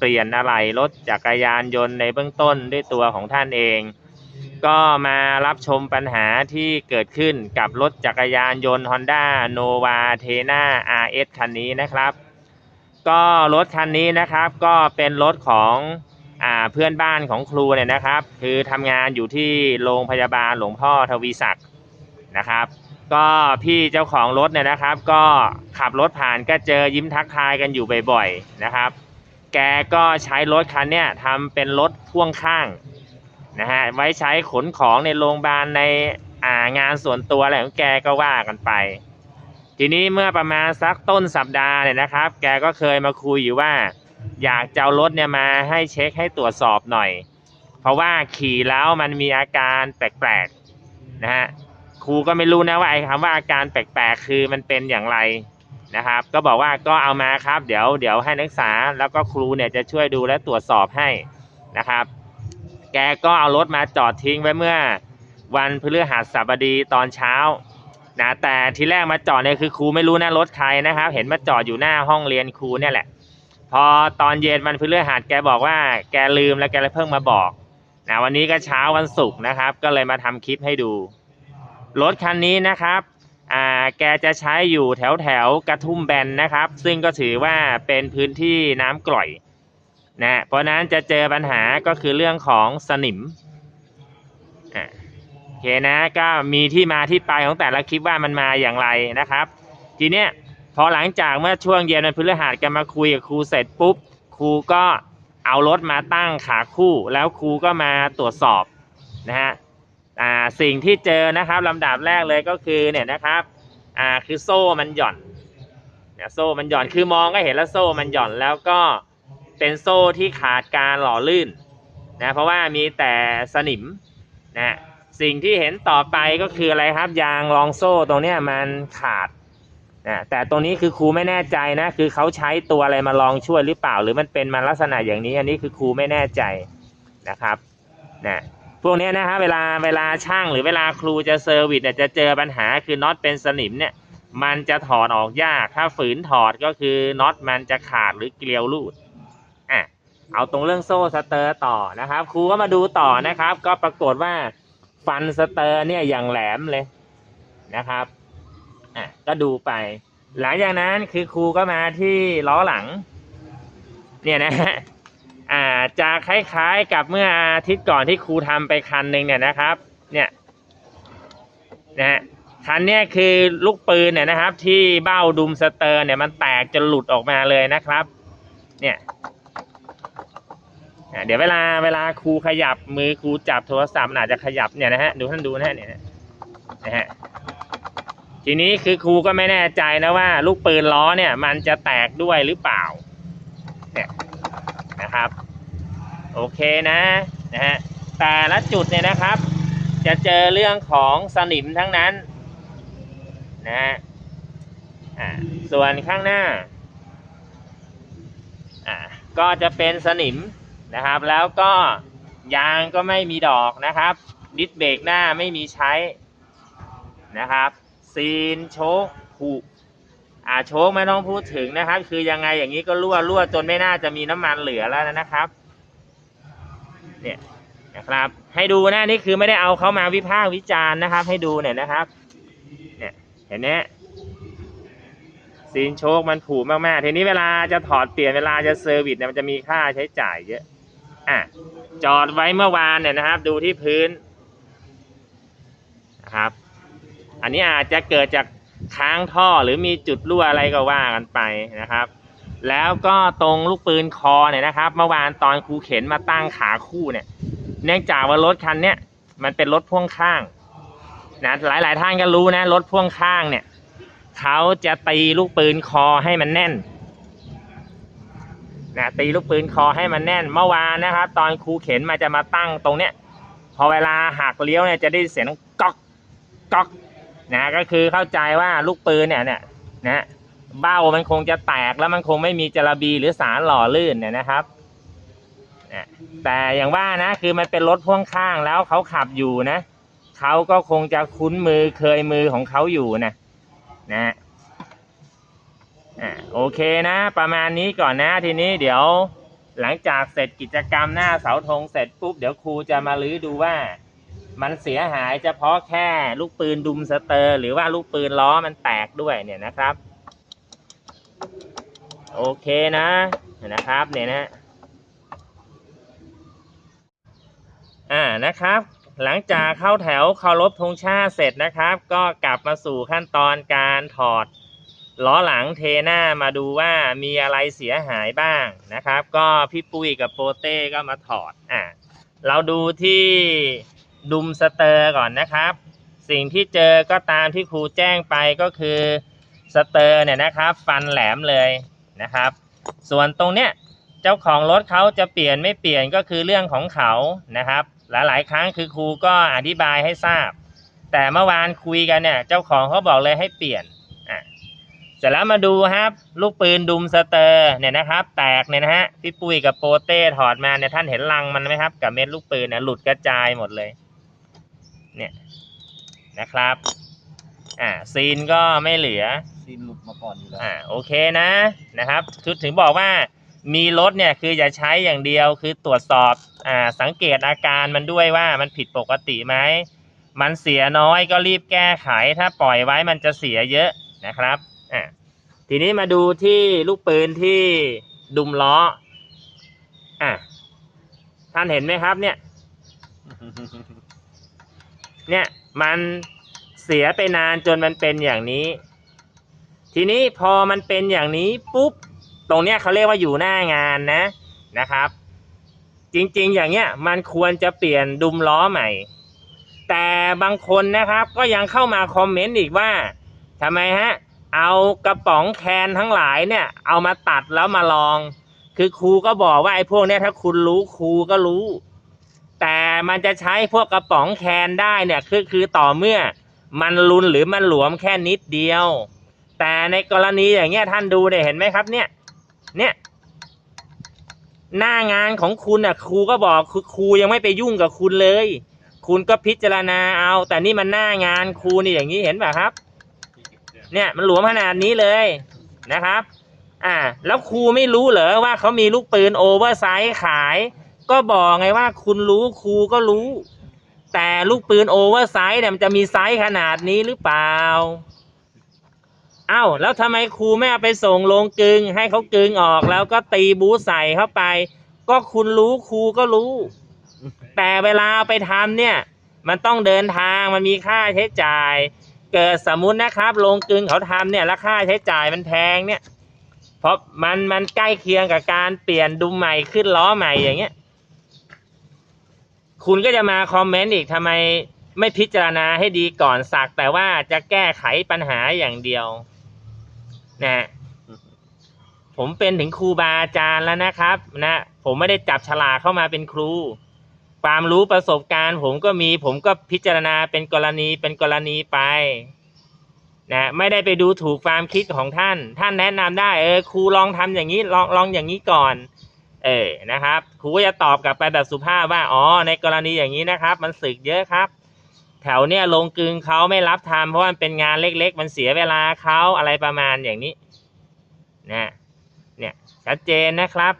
เปลี่ยนอะไหล่รถจักรยานยนต์ในเบื้องต้นด้วยตัวของท่านเอง ก็มารับชมปัญหาที่เกิดขึ้นกับรถจักรยานยนต์ Honda Nova t e n a RS คันนี้นะครับ ก็รถคันนี้นะครับก็เป็นรถของอเพื่อนบ้านของครูเนี่ยนะครับ คือทำงานอยู่ที่โรงพยาบาลหลวงพ่อทวีศักดิ์นะครับ ก็พี่เจ้าของรถเนี่ยนะครับ ก็ขับรถผ่านก็เจอยิ้มทักทายกันอยู่บ่อยๆนะครับ แกก็ใช้รถคันเนี้ยทำเป็นรถพ่วงข้างนะฮะไว้ใช้ขนของในโรงพยาบาลในอ่างานส่วนตัวอะไรของแกก็ว่ากันไป ทีนี้เมื่อประมาณสักต้นสัปดาห์เนี่ยนะครับ แกก็เคยมาคุยอยู่ว่า อยากจะเอารถเนี่ยมาให้เช็คให้ตรวจสอบหน่อย เพราะว่าขี่แล้วมันมีอาการแปลกๆนะฮะครูก็ไม่รู้นะว่าไอ้คำว่าอาการแปลกๆ คือมันเป็นอย่างไร นะครับ ก็บอกว่าก็เอามาครับ เดี๋ยวเดี๋ยวให้นักศึกษาแล้วก็ครูเนี่ยจะช่วยดูและตรวจสอบให้นะครับ แกก็เอารถมาจอดทิ้งไว้เมื่อ วันพฤหัสบดีตอนเช้านะแต่ทีแรกมาจอดเนี่ยคือครูไม่รู้นะรถใครนะครับ เห็นมาจอดอยู่หน้าห้องเรียนครูเนี่ยแหละ พอตอนเย็นวันพฤหัสแกบอกว่า แกลืมแล้วแกเลยเพิ่งมาบอกนะวันนี้ก็เช้าวันศุกร์นะครับ ก็เลยมาทำคลิปให้ดูรถคันนี้นะครับ แกจะใช้อยู่แถวแถวกระทุ่มแบนนะครับ ซึ่งก็ถือว่าเป็นพื้นที่น้ำกร่อยนะเพราะนั้นจะเจอปัญหาก็คือเรื่องของสนิมอ่าโอเคนะก็มีที่มาที่ไปของแต่ละคลิปว่ามันมาอย่างไรนะครับ ทีเนี้ยพอหลังจากเมื่อช่วงเย็นวันพฤหัสกันมาคุยกับครูเสร็จปุ๊บครูก็เอารถมาตั้งขาคู่แล้วครูก็มาตรวจสอบนะฮะสิ่งที่เจอนะครับลำดับแรกเลยก็คือเนี่ยนะครับ อ่าคือโซ่มันหย่อนเนี่ยโซ่มันหย่อนคือมองก็เห็นแล้วโซ่มันหย่อนแล้วก็เป็นโซ่ที่ขาดการหล่อลื่นนะเพราะว่ามีแต่สนิมนะสิ่งที่เห็นต่อไปก็คืออะไรครับยางรองโซ่ตรงเนี้ยมันขาดนะแต่ตรงนี้คือครูไม่แน่ใจนะคือเขาใช้ตัวอะไรมาลองช่วยหรือเปล่า หรือมันเป็นมาลักษณะอย่างนี้ อันนี้คือครูไม่แน่ใจนะครับนะ พวกนี้นะฮะเวลาเวลาช่างหรือเวลาครูจะเซอร์วิสเนี่ยจะเจอปัญหาคือน็อตเป็นสนิมเนี่ยมันจะถอดออกยากถ้าฝืนถอดก็คือน็อตมันจะขาดหรือเกลียวรูดอะเอาตรงเรื่องโซ่สเตอร์ต่อนะครับครูก็มาดูต่อนะครับ ก็ปรากฏว่าฟันสเตอร์เนี่ยอย่างแหลมเลยนะครับอะก็ดูไป หลังจากนั้นคือครูก็มาที่ล้อหลัง เนี่ยนะฮะ อ่าจะคล้ายๆกับเมื่ออาทิตย์ก่อนที่ครูทำไปคันหนึ่งเนี่ยนะครับ เนี่ยนะฮะคันเนี้ยคือลูกปืนเนี่ยนะครับ ที่เบ้าดุมสเตอร์เนี่ยมันแตกจนหลุดออกมาเลยนะครับ เนี่ยเดี๋ยวเวลาเวลาครูขยับมือครูจับโทรศัพท์อาจจะขยับเนี่ยนะฮะดูท่านดูนะฮะเนี่ยนะฮะทีนี้คือครูก็ไม่แน่ใจนะว่า ลูกปืนล้อเนี่ย มันจะแตกด้วยหรือเปล่า เนี่ย นะครับ โอเคนะนะฮะแต่ละจุดเนี่ยนะครับ จะเจอเรื่องของสนิมทั้งนั้นนะฮะอ่าส่วนข้างหน้าอ่าก็จะเป็นสนิมนะครับ แล้วก็ยางก็ไม่มีดอกนะครับ ดิสเบรกหน้าไม่มีใช้นะครับ ซีนโชคผุ อ่าโชคไม่ต้องพูดถึงนะครับ คือยังไงอย่างนี้ก็รั่วรั่วจนไม่น่าจะมีน้ำมันเหลือแล้วนะครับ เนี่ยนะครับ ให้ดูนะนี่คือไม่ได้เอาเขามาวิพากษ์วิจารณ์นะครับ ให้ดูเนี่ยนะครับ เนี่ยเห็นไหมซีนโชคมันผุมากๆทีนี้เวลาจะถอดเปลี่ยนเวลาจะเซอร์วิสเนี่ยมันจะมีค่าใช้จ่ายเยอะอะจอดไว้เมื่อวานเนี่ยนะครับ ดูที่พื้นนะครับ อันนี้อาจจะเกิดจาก ค้างท่อหรือมีจุดรั่วอะไรก็ว่ากันไปนะครับ แล้วก็ตรงลูกปืนคอเนี่ยนะครับเมื่อวานตอนครูเข็นมาตั้งขาคู่เนี่ย เนื่องจากว่ารถคันเนี้ยมันเป็นรถพ่วงข้างนะหลายๆท่านก็รู้นะรถพ่วงข้างเนี่ยเขาจะตีลูกปืนคอให้มันแน่นนะตีลูกปืนคอให้มันแน่นเมื่อวานนะครับ ตอนครูเข็นมาจะมาตั้งตรงเนี้ยพอเวลาหักเลี้ยวเนี่ยจะได้เสียงก๊อกก๊อก นะก็คือเข้าใจว่าลูกปืนเนี่ยเนี่ยนะเบ้ามันคงจะแตกแล้วมันคงไม่มีจระบีหรือสารหล่อลื่นเนี่ยนะครับแต่อย่างว่านะคือมันเป็นรถพ่วงข้างแล้วเขาขับอยู่นะเขาก็คงจะคุ้นมือเคยมือของเขาอยู่นะนะอ่าโอเคนะ ประมาณนี้ก่อนนะทีนี้เดี๋ยวหลังจากเสร็จกิจกรรมหน้าเสาธงเสร็จปุ๊บเดี๋ยวครูจะมาลื้อดูว่า มันเสียหายเฉพาะแค่ลูกปืนดุมสเตอร์ หรือว่าลูกปืนล้อมันแตกด้วยเนี่ยนะครับ โอเคนะนะครับเนี่ยนะอ่านะครับ หลังจากเข้าแถวเคารพธงชาติเสร็จนะครับ ก็กลับมาสู่ขั้นตอนการถอดล้อหลังเทหน้ามาดูว่ามีอะไรเสียหายบ้างนะครับ ก็พี่ปุ้ยกับโปเต้ก็มาถอดอะเราดูที่ ดุมสเตอร์ก่อนนะครับ สิ่งที่เจอก็ตามที่ครูแจ้งไปก็คือสเตอร์เนี่ยนะครับ ฟันแหลมเลยนะครับ ส่วนตรงเนี้ยเจ้าของรถเขาจะเปลี่ยนไม่เปลี่ยนก็คือเรื่องของเขานะครับ หลายๆ ครั้งคือครูก็อธิบายให้ทราบ แต่เมื่อวานคุยกันเนี่ยเจ้าของเขาบอกเลยให้เปลี่ยนอะเสร็จแล้วมาดูครับ ลูกปืนดุมสเตอร์เนี่ยนะครับ แตกเนี่ยนะฮะพี่ปุ้ยกับโปเต้ถอดมาเนี่ยท่านเห็นรังมันไหมครับ กับเม็ดลูกปืนเนี่ยหลุดกระจายหมดเลย เนี่ยนะครับ อ่าซีนก็ไม่เหลือ ซีนหลุดมาก่อนอยู่แล้ว อ่าโอเคนะนะครับคือถึงบอกว่ามีรถเนี่ยคืออย่าใช้อย่างเดียวคือตรวจสอบอ่าสังเกตอาการมันด้วยว่ามันผิดปกติไหมมันเสียน้อยก็รีบแก้ไข ถ้าปล่อยไว้มันจะเสียเยอะนะครับอ่าทีนี้มาดูที่ลูกปืนที่ดุมล้ออะท่านเห็นไหมครับเนี่ย เนี่ยมันเสียไปนานจนมันเป็นอย่างนี้ ทีนี้พอมันเป็นอย่างนี้ปุ๊บตรงเนี้ยเขาเรียกว่าอยู่หน้างานนะนะครับ จริงๆ อย่างเงี้ยมันควรจะเปลี่ยนดุมล้อใหม่ แต่บางคนนะครับก็ยังเข้ามาคอมเมนต์อีกว่าทำไมฮะเอากระป๋องแคนทั้งหลายเนี่ย เอามาตัดแล้วมาลอง คือครูก็บอกว่าไอ้พวกเนี้ยถ้าคุณรู้ครูก็รู้ แต่มันจะใช้พวกกระป๋องแคนได้เนี่ยคือคือต่อเมื่อมันลุนหรือมันหลวมแค่นิดเดียว แต่ในกรณีอย่างเงี้ยท่านดูเนี่ยเห็นไหมครับเนี่ย เนี่ยหน้างานของคุณอะครูก็บอกคือครูยังไม่ไปยุ่งกับคุณเลย คุณก็พิจารณาเอา แต่นี่มันหน้างานครูนี่อย่างนี้เห็นป่ะครับ เนี่ยมันหลวมขนาดนี้เลยนะครับ อ่า แล้วครูไม่รู้เหรอว่าเขามีลูกปืนโอเวอร์ไซส์ขาย ก็บอกไงว่าคุณรู้ครูก็รู้ แต่ลูกปืนโอเวอร์ไซส์เนี่ยมันจะมีไซส์ขนาดนี้หรือเปล่า เอ้า แล้วทำไมครูไม่เอาไปส่งโรงกึง ให้เขากึงออกแล้วก็ตีบูใส่เข้าไป ก็คุณรู้ครูก็รู้ แต่เวลาเอาไปทำเนี่ย มันต้องเดินทางมันมีค่าใช้จ่าย เกิดสมมุตินะครับโรงกึงเขาทำเนี่ย แล้วค่าใช้จ่ายมันแพงเนี่ยเพราะมันมันใกล้เคียงกับการเปลี่ยนดุมใหม่ขึ้นล้อใหม่อย่างเงี้ย คุณก็จะมาคอมเมนต์อีกทำไมไม่พิจารณาให้ดีก่อนสักแต่ว่าจะแก้ไขปัญหาอย่างเดียวนะผมเป็นถึงครูบาอาจารย์แล้วนะครับ นะผมไม่ได้จับฉลากเข้ามาเป็นครู ความรู้ประสบการณ์ ผมก็มีผมก็พิจารณาเป็นกรณีเป็นกรณีไปนะไม่ได้ไปดูถูกความคิดของท่าน ท่านแนะนำได้เออครูลองทำอย่างนี้ลองลองอย่างนี้ก่อน เออนะครับครูก็จะตอบกลับไปแบบสุภาพว่าอ๋อในกรณีอย่างนี้นะครับ มันสึกเยอะครับ แถวเนี้ยลงกึงเขาไม่รับทำเพราะว่ามันเป็นงานเล็ก ๆ มันเสียเวลาเขาอะไรประมาณอย่างนี้นะเนี่ยชัดเจนนะครับ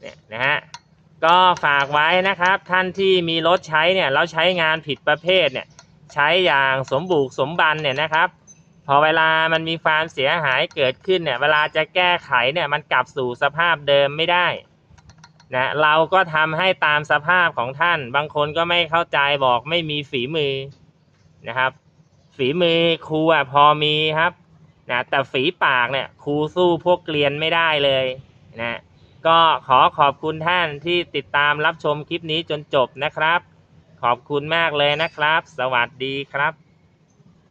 เนี่ยนะฮะก็ฝากไว้นะครับ ท่านที่มีรถใช้เนี่ยแล้วใช้งานผิดประเภทเนี่ยใช้อย่างสมบุกสมบันเนี่ยนะครับ พอเวลามันมีความเสียหายเกิดขึ้นเนี่ย เวลาจะแก้ไขเนี่ยมันกลับสู่สภาพเดิมไม่ได้นะเราก็ทำให้ตามสภาพของท่าน บางคนก็ไม่เข้าใจบอกไม่มีฝีมือนะครับ ฝีมือครูอะพอมีครับนะแต่ฝีปากเนี่ยครูสู้พวกเกลียนไม่ได้เลยนะก็ขอขอบคุณท่านที่ติดตามรับชมคลิปนี้จนจบนะครับ ขอบคุณมากเลยนะครับ สวัสดีครับ